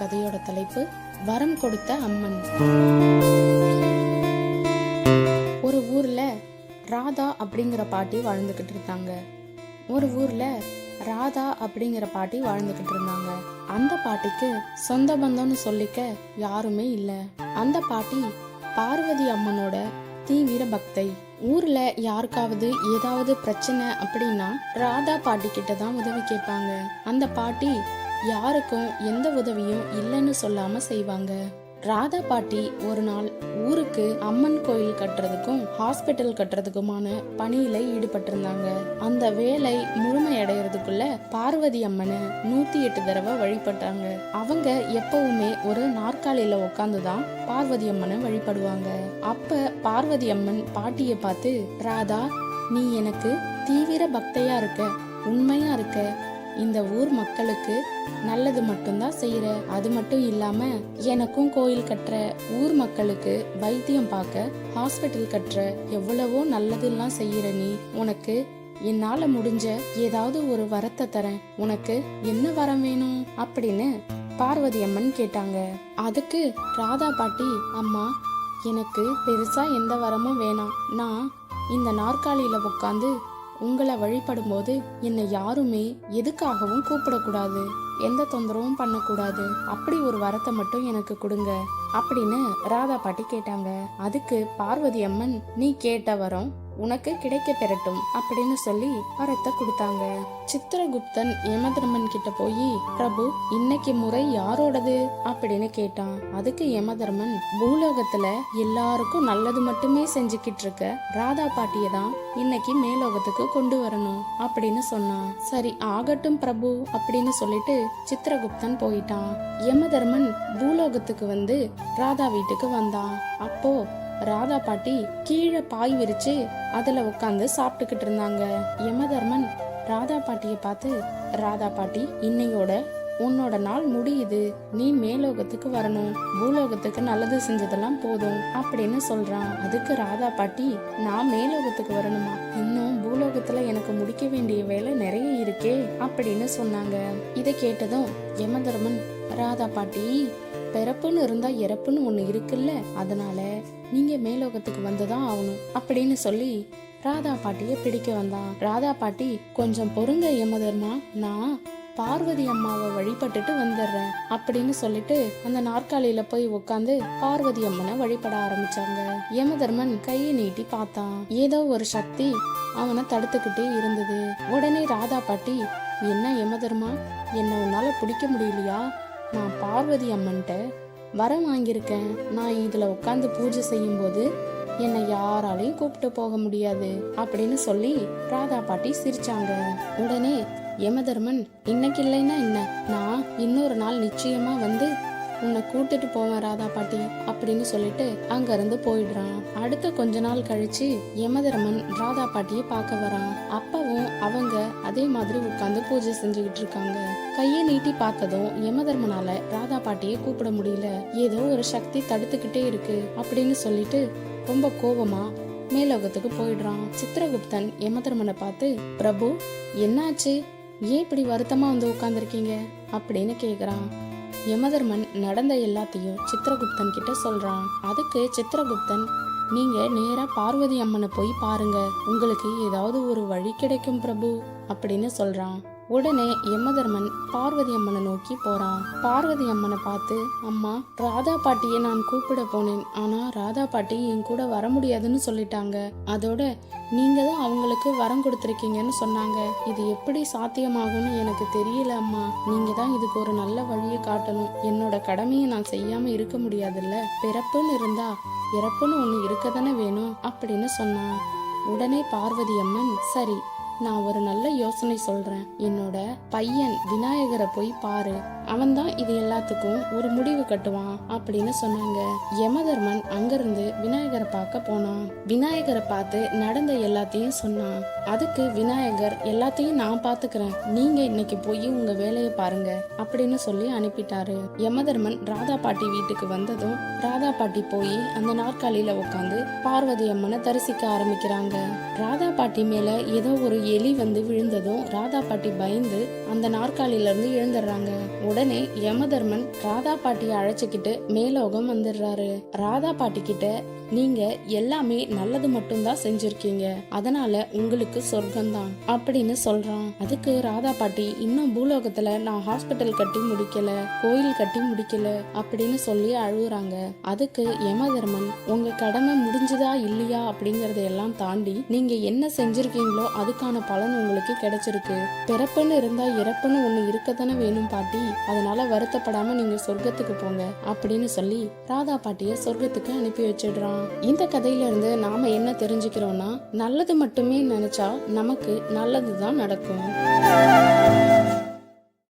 கதையோட தலைப்பு வரம் கொடுத்த அம்மன். ஒரு ஊர்ல ராதா அப்படிங்கிற பாட்டி வாழ்ந்துகிட்டு இருந்தாங்க. ஒரு ஊர்ல ராதா அப்படிங்கிற பாட்டி வாழ்ந்துகிட்டு இருந்தாங்க. அந்த பாட்டிக்கு சொந்த பந்தம்னு சொல்லிக்க யாருமே இல்ல. அந்த பாட்டி பார்வதி அம்மனோட தீவிர பக்தை. ஊர்ல யாருக்காவது ஏதாவது பிரச்சனை அப்படின்னா ராதா பாட்டி கிட்ட தான் உதவி கேட்பாங்க. அந்த பாட்டி யாருக்கும் எந்த உதவியும் இல்லைன்னு சொல்லாம செய்வாங்க. ராதா பாட்டி ஒரு நாள் ஊருக்கு அம்மன் கோயில் கட்டுறதுக்கும் ஹாஸ்பிட்டல் கட்டுறதுக்குமான பணியில ஈடுபட்டிருந்தாங்க. அந்த வேலை முழுமை அடையறதுக்குள்ள பார்வதி அம்மனை நூத்தி எட்டு தடவை வழிபட்டாங்க. அவங்க எப்பவுமே ஒரு நாற்காலியில உட்காந்துதான் பார்வதி அம்மனை வழிபடுவாங்க. அப்ப பார்வதி அம்மன் பாட்டியை பார்த்து ராதா நீ எனக்கு தீவிர பக்தையா இருக்க உண்மையா இருக்க இந்த ஊர் மக்களுக்கு நல்லது மட்டும்தான் செய்யற. அது மட்டும் இல்லாம எனக்கும் கோயில் கட்டுற ஊர் மக்களுக்கு வைத்தியம் பார்க்க ஹாஸ்பிட்டல் கட்டுற எவ்வளவோ நல்லதெல்லாம் செய்யற நீ. உனக்கு என்னால முடிஞ்ச ஏதாவது ஒரு வரத்தை தரேன். உனக்கு என்ன வரம் வேணும்? அப்படின்னு பார்வதி அம்மன் கேட்டாங்க. அதுக்கு ராதா பாட்டி அம்மா எனக்கு பெருசா எந்த வரமும் வேணாம். நான் இந்த நாற்காலியில உட்காந்து உங்களை வழிபடும் போது என்னை யாருமே எதுக்காகவும் கூப்பிடக்கூடாது. எந்த தொந்தரவும் பண்ணக்கூடாது. அப்படி ஒரு வரத்தை மட்டும் எனக்கு கொடுங்க. அப்படின்னு ராதா பாட்டி கேட்டாங்க. அதுக்கு பார்வதி அம்மன் நீ கேட்ட வரம் உனக்கு கிடைக்க பெறட்டும் அப்படின்னு சொல்லி வரத்தை கொடுத்தாங்க. சித்திரகுப்தன் யமதர்மன் கிட்ட போய் பிரபு இன்னைக்கு முறை யாரோடது? அப்படின்னு கேட்டான். அதுக்கு யமதர்மன் பூலோகத்துல எல்லாருக்கும் நல்லது மட்டுமே செஞ்சுக்கிட்டு இருக்க ராதா பாட்டிய தான் இன்னைக்கு மேலோகத்துக்கு கொண்டு வரணும் அப்படின்னு சொன்னான். சரி ஆகட்டும் பிரபு அப்படின்னு சொல்லிட்டு சித்திரகுப்தன் போயிட்டான். யமதர்மன் பூலோகத்துக்கு வந்து ராதா வீட்டுக்கு வந்தான். அப்போ ராதா பாட்டி கீழே பாய் விரிச்சு அதுல உட்காந்து சாப்பிட்டுக்கிட்டு இருந்தாங்க. யமதர்மன் ராதா பாட்டிய பார்த்து ராதா பாட்டி இன்னையோட உன்னோட நாள் முடியுது. நீ மேலோகத்துக்கு வரணும். பூலோகத்துக்கு நல்லது செஞ்சதெல்லாம் போதும் அப்படின்னு சொல்றான். அதுக்கு ராதா பாட்டி நான் மேலோகத்துக்கு வரணுமா? இன்னும் பூலோகத்துல எனக்கு முடிக்க வேண்டிய வேலை நிறைய இருக்கே அப்படின்னு சொன்னாங்க. இதை கேட்டதும் யமதர்மன் ராதா பாட்டி பிறப்புன்னு இருந்தா இறப்புன்னு ஒண்ணு இருக்குல்ல அதனால நீங்க மேலோகத்துக்கு வந்துதான் ஆகணும் அப்படின்னு சொல்லி ராதா பாட்டிய பிடிக்க வந்தான். ராதா பாட்டி கொஞ்சம் பொறுங்க யமதர்மா நான் பார்வதி அம்மாவை வழிபட்டுட்டு வந்துடுறேன் அப்படின்னு சொல்லிட்டு அந்த நாற்காலியில போய் உட்காந்து பார்வதி அம்மனை வழிபட ஆரம்பிச்சாங்க. யமதர்மன் கையை நீட்டி பார்த்தான். ஏதோ ஒரு சக்தி அவனை தடுத்துக்கிட்டே இருந்தது. உடனே ராதா பாட்டி என்ன யமதர்மா? என்ன உன்னால பிடிக்க முடியலையா? நான் பார்வதி அம்மன்ட்ட வரம் வாங்கியிருக்கேன். நான் இதுல உட்காந்து பூஜை செய்யும் போது என்னை யாராலையும் கூப்பிட்டு போக முடியாது அப்படின்னு சொல்லி ராதா பாட்டி சிரிச்சாங்க. உடனே யமதர்மன் இன்னைக்கு இல்லைன்னா என்ன? நான் இன்னொரு நாள் நிச்சயமா வந்து உன்னை கூட்டிட்டு போவேன் ராதா பாட்டி அப்படின்னு சொல்லிட்டு அங்க இருந்து போயிடுறான். அடுத்த கொஞ்ச நாள் கழிச்சு யமதர்மன் ராதா பாட்டியை பார்க்க வரான். அப்பவும் அவங்க அதே மாதிரி உட்காந்து பூஜை செஞ்சுக்கிட்டு இருக்காங்க. கையை நீட்டி பார்த்ததும் யமதர்மனால ராதா பாட்டியை கூப்பிட முடியல. ஏதோ ஒரு சக்தி தடுத்துக்கிட்டே இருக்கு அப்படின்னு சொல்லிட்டு ரொம்ப கோபமா மேலோகத்துக்கு போயிடுறான். சித்திரகுப்தன் யமதர்மனை பார்த்து பிரபு என்னாச்சு? ஏன் இப்படி வருத்தமா வந்து உட்காந்துருக்கீங்க அப்படின்னு கேக்குறான். யமதர்மன் நடந்த எல்லாத்தையும் சித்திரகுப்தன் கிட்ட சொல்றான். அதுக்கு சித்திரகுப்தன் நீங்க நேரா பார்வதி அம்மனை போய் பாருங்க. உங்களுக்கு ஏதாவது ஒரு வழி கிடைக்கும் பிரபு அப்படின்னு சொல்றான். உடனே யமதர்மன் பார்வதி அம்மனை நோக்கி போறான். பார்வதி அம்மனை பார்த்து அம்மா ராதா பாட்டியை நான் கூப்பிட போனேன். ஆனா ராதா பாட்டி என் கூட வர முடியாதுன்னு சொல்லிட்டாங்க. அதோட நீங்க தான் அவங்களுக்கு வரம் கொடுத்துருக்கீங்கன்னு சொன்னாங்க. இது எப்படி சாத்தியமாகும்னு எனக்கு தெரியல அம்மா. நீங்க தான் இதுக்கு ஒரு நல்ல வழியை காட்டணும். என்னோட கடமையை நான் செய்யாம இருக்க முடியாதுல்ல. பிறப்புன்னு இருந்தா இறப்புன்னு ஒண்ணு இருக்க தானே வேணும் அப்படின்னு சொன்னான். உடனே பார்வதி அம்மன் சரி நான் ஒரு நல்ல யோசனை சொல்றேன். என்னோட பையன் விநாயகரை போய் பாரு. அவன்தான் இது எல்லாத்துக்கும் ஒரு முடிவு கட்டுவான் அப்படின்னு சொன்னாங்க. யமதர்மன் அங்கிருந்து விநாயகரை பார்க்க போனான். விநாயகரை பார்த்து நடந்த எல்லாத்தையும் சொன்னான். அதுக்கு விநாயகர் எல்லாத்தையும் நான் பாத்துக்கிறேன் நீங்க இன்னைக்கு போய் உங்க வேலையை பாருங்க. அப்படின்னு சொல்லி அனுப்பிட்டாரு. யமதர்மன் ராதா பாட்டி வீட்டுக்கு வந்ததும் ராதா பாட்டி போய் அந்த நாற்காலியில உட்காந்து பார்வதி அம்மனை தரிசிக்க ஆரம்பிக்கிறாங்க. ராதா பாட்டி மேல ஏதோ ஒரு எலி வந்து விழுந்ததும் ராதா பாட்டி பயந்து அந்த நாற்காலியிலேருந்து எழுந்துடுறாங்க. உடனே யமதர்மன் ராதா பாட்டியை அழைச்சிக்கிட்டு மேலோகம் வந்துடுறாரு. ராதா பாட்டி கிட்ட நீங்க எல்லாமே நல்லது மட்டும்தான் செஞ்சிருக்கீங்க. அதனால உங்களுக்கு சொர்க்கம்தான் அப்படின்னு சொல்றான். அதுக்கு ராதா பாட்டி இன்னும் பூலோகத்துல நான் ஹாஸ்பிட்டல் கட்டி முடிக்கல கோயில் கட்டி முடிக்கல அப்படின்னு சொல்லி அழுகுறாங்க அதுக்கு யமதர்மன் உங்க கடமை முடிஞ்சுதா இல்லையா? அப்படிங்கறத எல்லாம் தாண்டி நீங்க என்ன செஞ்சிருக்கீங்களோ அதுக்கான பலன் உங்களுக்கு கிடைச்சிருக்கு. பிறப்புன்னு இருந்தா இறப்புன்னு ஒண்ணு இருக்கத்தானே வேணும் பாட்டி. அதனால வருத்தப்படாம நீங்க சொர்க்கத்துக்கு போங்க அப்படின்னு சொல்லி ராதா பாட்டிய சொர்க்கத்துக்கு அனுப்பி வச்சிடுறான். இந்த கதையிலிருந்து நாம என்ன தெரிஞ்சுக்கிறோம்னா நல்லது மட்டுமே நினைச்சா நமக்கு நல்லது தான் நடக்கும்.